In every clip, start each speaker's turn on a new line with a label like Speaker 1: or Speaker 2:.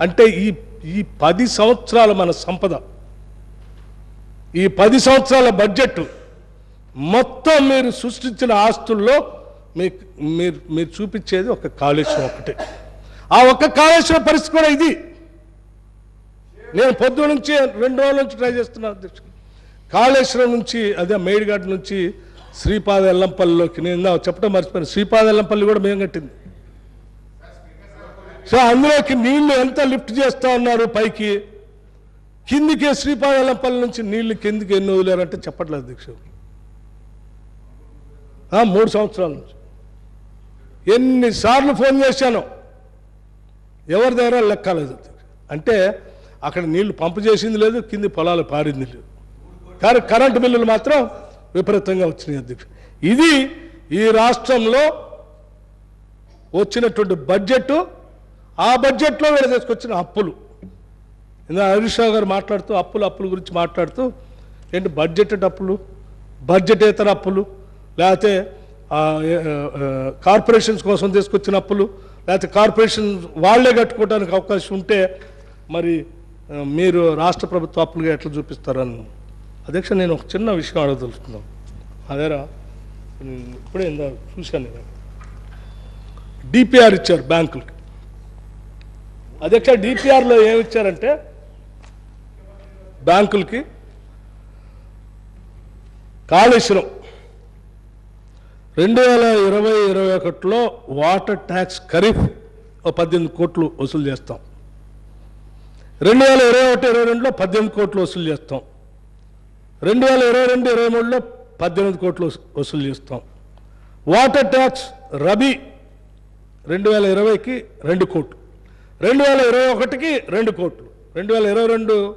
Speaker 1: అంటే ఈ ఈ పది సంవత్సరాల మన సంపద. ఈ పది సంవత్సరాల బడ్జెట్ మొత్తం మీరు సృష్టించిన ఆస్తుల్లో మీకు మీరు మీరు చూపించేది ఒక కాళేశ్వరం ఒకటే ఆ ఒక్క కాళేశ్వరం పరిస్థితి కూడా ఇది. నేను పొద్దు నుంచి రెండు రోజుల నుంచి ట్రై చేస్తున్నాను అధ్యక్షుడు. కాళేశ్వరం నుంచి అదే మేడిగడ్ నుంచి శ్రీపాద ఎల్లంపల్లిలోకి. నేను చెప్పడం మర్చిపోయాను. శ్రీపాద ఎల్లంపల్లి కూడా మేము కట్టింది. సో అందులోకి నీళ్ళు ఎంత లిఫ్ట్ చేస్తా ఉన్నారు పైకి? కిందికి శ్రీపాదలంపల్లి నుంచి నీళ్ళు కిందికి ఎన్ని వదిలేరంటే చెప్పట్లేదు దీక్ష. మూడు సంవత్సరాల నుంచి. ఎన్నిసార్లు ఫోన్ చేశాను? ఎవరి దగ్గర లెక్కలేదు అంటే అక్కడ నీళ్ళు పంపు చేసింది లేదు కింది పొలాలు పారింది లేదు. కానీ కరెంటు బిల్లులు మాత్రం విపరీతంగా వచ్చినాయి అధ్యక్ష ఇది ఈ రాష్ట్రంలో వచ్చినటువంటి బడ్జెట్ ఆ బడ్జెట్లో వీళ్ళు తీసుకొచ్చిన అప్పులు. ఇందా హరీష్ రావు గారు మాట్లాడుతూ అప్పులు అప్పుల గురించి మాట్లాడుతూ ఏంటి బడ్జెట్ అప్పులు బడ్జెటేతర అప్పులు లేకపోతే కార్పొరేషన్స్ కోసం తీసుకొచ్చిన అప్పులు లేకపోతే కార్పొరేషన్ వాళ్ళే కట్టుకోవడానికి అవకాశం ఉంటే మరి మీరు రాష్ట్ర ప్రభుత్వ అప్పులుగా ఎట్లా చూపిస్తారని. అధ్యక్ష నేను ఒక చిన్న విషయం అడగదలుచుకున్నాను అదేరా ఇప్పుడే చూశాను నేను. డిపిఆర్ ఇచ్చారు బ్యాంకులకి. అధ్యక్ష డిపిఆర్లో ఏమి ఇచ్చారంటే బ్యాంకులకి కాళేశ్వరం. రెండు వేల ఇరవై ఇరవై ఒకటిలో వాటర్ ట్యాక్స్ ఖరీఫ్ ఓ పద్దెనిమిది కోట్లు వసూలు చేస్తాం. రెండు వేల ఇరవై ఒకటి ఇరవై రెండులో పద్దెనిమిది కోట్లు వసూలు చేస్తాం. రెండు వేల ఇరవై రెండు ఇరవై మూడులో పద్దెనిమిది కోట్లు వసూలు చేస్తాం. వాటర్ ట్యాక్స్ రబీ రెండు వేల ఇరవైకి రెండు కోట్లు. రెండు వేల ఇరవై ఒకటికి రెండు కోట్లు. రెండు వేల ఇరవై రెండు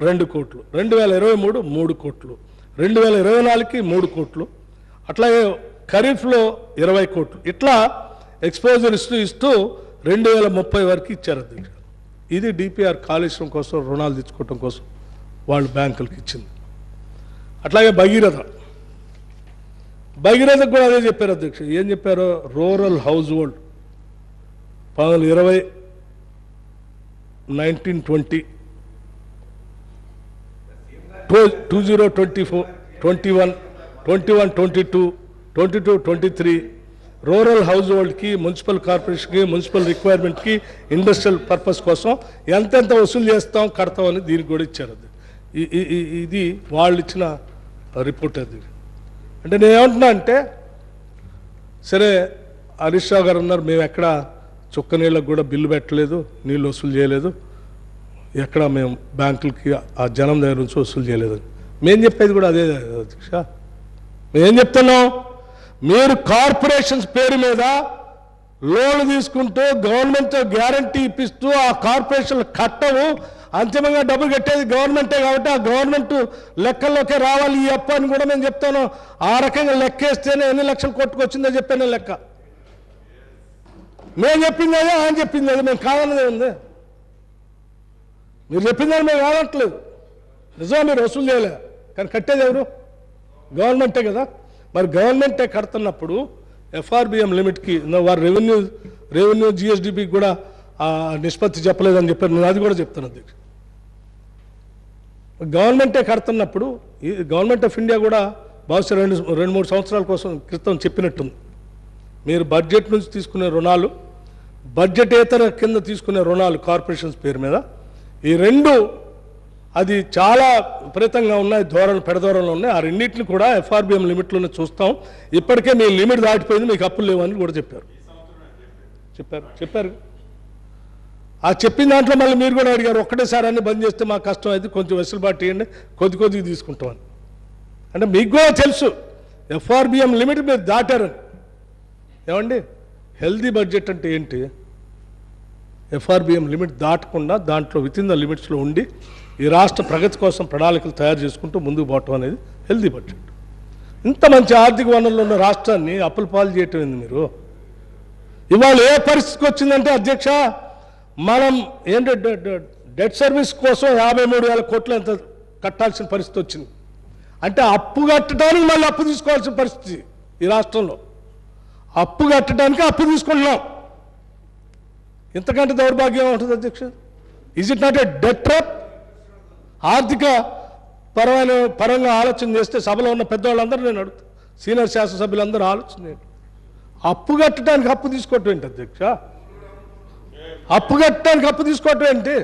Speaker 1: రెండు కోట్లు. రెండు వేల ఇరవై మూడు మూడు కోట్లు. రెండు వేల ఇరవై నాలుగుకి మూడు కోట్లు. అట్లాగే ఖరీఫ్లో ఇరవై కోట్లు. ఇట్లా ఎక్స్పోజర్ ఇస్తూ ఇస్తూ రెండు వేల ముప్పై వరకు ఇచ్చారు అధ్యక్ష. ఇది డిపిఆర్ కాలుష్యం కోసం రుణాలు తెచ్చుకోవటం కోసం వాళ్ళు బ్యాంకులకు ఇచ్చింది. అట్లాగే భగీరథ. భగీరథకు కూడా అదే చెప్పారు అధ్యక్ష. ఏం చెప్పారు? Rural household. పంతొమ్మిది ఇరవై nineteen twenty two two zero twenty four twenty one twenty one twenty two twenty two twenty three rural house హోల్డ్కి మున్సిపల్ కార్పొరేషన్కి మున్సిపల్ రిక్వైర్మెంట్కి ఇండస్ట్రియల్ పర్పస్ కోసం ఎంతెంత వసూలు చేస్తాం కడతాం అని దీనికి కూడా ఇచ్చారు అది. ఇది వాళ్ళు ఇచ్చిన రిపోర్ట్ అది. అంటే నేను ఏమంటున్నా అంటే సరే హరీష్ రావు గారు ఉన్నారు మేము ఎక్కడ చుక్క నీళ్ళకు కూడా బిల్లు పెట్టలేదు నీళ్ళు వసూలు చేయలేదు. ఎక్కడ మేము బ్యాంకులకి ఆ జనం దగ్గర నుంచి వసూలు చేయలేదు. మేము చెప్పేది కూడా అదే అధ్యక్ష మేమేం చెప్తున్నాం మీరు కార్పొరేషన్స్ పేరు మీద లోన్లు తీసుకుంటూ గవర్నమెంట్ గ్యారంటీ ఇప్పిస్తూ ఆ కార్పొరేషన్లు కట్టవు. అంతిమంగా డబ్బులు కట్టేది గవర్నమెంటే కాబట్టి ఆ గవర్నమెంట్ లెక్కల్లోకే రావాలి ఈ అప్పు అని కూడా నేను చెప్తాను ఆ రకంగా లెక్కేస్తేనే ఎన్ని లక్షలు కొట్టుకొచ్చిందో చెప్పాను లెక్క. మేము చెప్పింది అదే ఆయన చెప్పింది అదే మేము కావాలనే ఉంది. మీరు చెప్పిందని మేము కావట్లేదు నిజం మీరు వసూలు చేయలే. కానీ కట్టేది ఎవరు? గవర్నమెంటే కదా. మరి గవర్నమెంటే కడుతున్నప్పుడు ఎఫ్ఆర్బిఎం లిమిట్కి వారు రెవెన్యూ రెవెన్యూ జిఎస్డిపికి కూడా నిష్పత్తి చెప్పలేదని చెప్పారు. నేను అది కూడా చెప్తాను అధ్యక్ష. గవర్నమెంటే కడుతున్నప్పుడు గవర్నమెంట్ ఆఫ్ ఇండియా కూడా బహుశా రెండు రెండు మూడు సంవత్సరాల కోసం క్రితం చెప్పినట్టుంది. మీరు బడ్జెట్ నుంచి తీసుకునే రుణాలు బడ్జెటేతర కింద తీసుకునే రుణాలు కార్పొరేషన్స్ పేరు మీద. ఈ రెండు అది చాలా విపరీతంగా ఉన్నాయి ధోరణి పెడధోరణలో ఉన్నాయి. ఆ రెండింటిని కూడా ఎఫ్ఆర్బిఎం లిమిట్లోనే చూస్తాం. ఇప్పటికే మీ లిమిట్ దాటిపోయింది మీకు అప్పులు లేవని కూడా చెప్పారు. చెప్పారు చెప్పారు. ఆ చెప్పిన దాంట్లో మళ్ళీ మీరు కూడా అడిగారు ఒక్కటేసారి అన్ని బంద్ చేస్తే మాకు కష్టం అయితే కొంచెం వెసులుబాటు ఇవ్వండి కొద్ది కొద్దిగా తీసుకుంటామని. అంటే మీకు కూడా తెలుసు ఎఫ్ఆర్బిఎం లిమిట్ మీరు దాటారని. ఏమండి? హెల్దీ బడ్జెట్ అంటే ఏంటి? ఎఫ్ఆర్బిఎం లిమిట్ దాటకుండా దాంట్లో విత్ ఇన్ ద లిమిట్స్లో ఉండి ఈ రాష్ట్ర ప్రగతి కోసం ప్రణాళికలు తయారు చేసుకుంటూ ముందుకు పోవటం అనేది హెల్దీ బడ్జెట్. ఇంత మంచి ఆర్థిక వనరులు ఉన్న రాష్ట్రాన్ని అప్పుల పాలు చేయటం ఏంది మీరు? ఇవాళ ఏ పరిస్థితికి వచ్చిందంటే అధ్యక్ష మనం ఏంటి డెట్ సర్వీస్ కోసం యాభై మూడు వేల కోట్లు ఎంత కట్టాల్సిన పరిస్థితి వచ్చింది? అంటే అప్పు కట్టడానికి మళ్ళీ అప్పు తీసుకోవాల్సిన పరిస్థితి ఈ రాష్ట్రంలో. అప్పు కట్టడానికి అప్పు తీసుకుంటున్నాం. ఇంతకంటే దౌర్భాగ్యం ఉంటుంది అధ్యక్ష? Is it not a debt trap ఆర్థిక పరమైన పరంగా ఆలోచన చేస్తే సభలో ఉన్న పెద్దవాళ్ళందరూ నేను అడుగుతా. సీనియర్ శాసనసభ్యులందరూ ఆలోచన అప్పు కట్టడానికి అప్పు తీసుకోవటం ఏంటి అధ్యక్ష? అప్పు కట్టడానికి అప్పు తీసుకోవటం ఏంటి?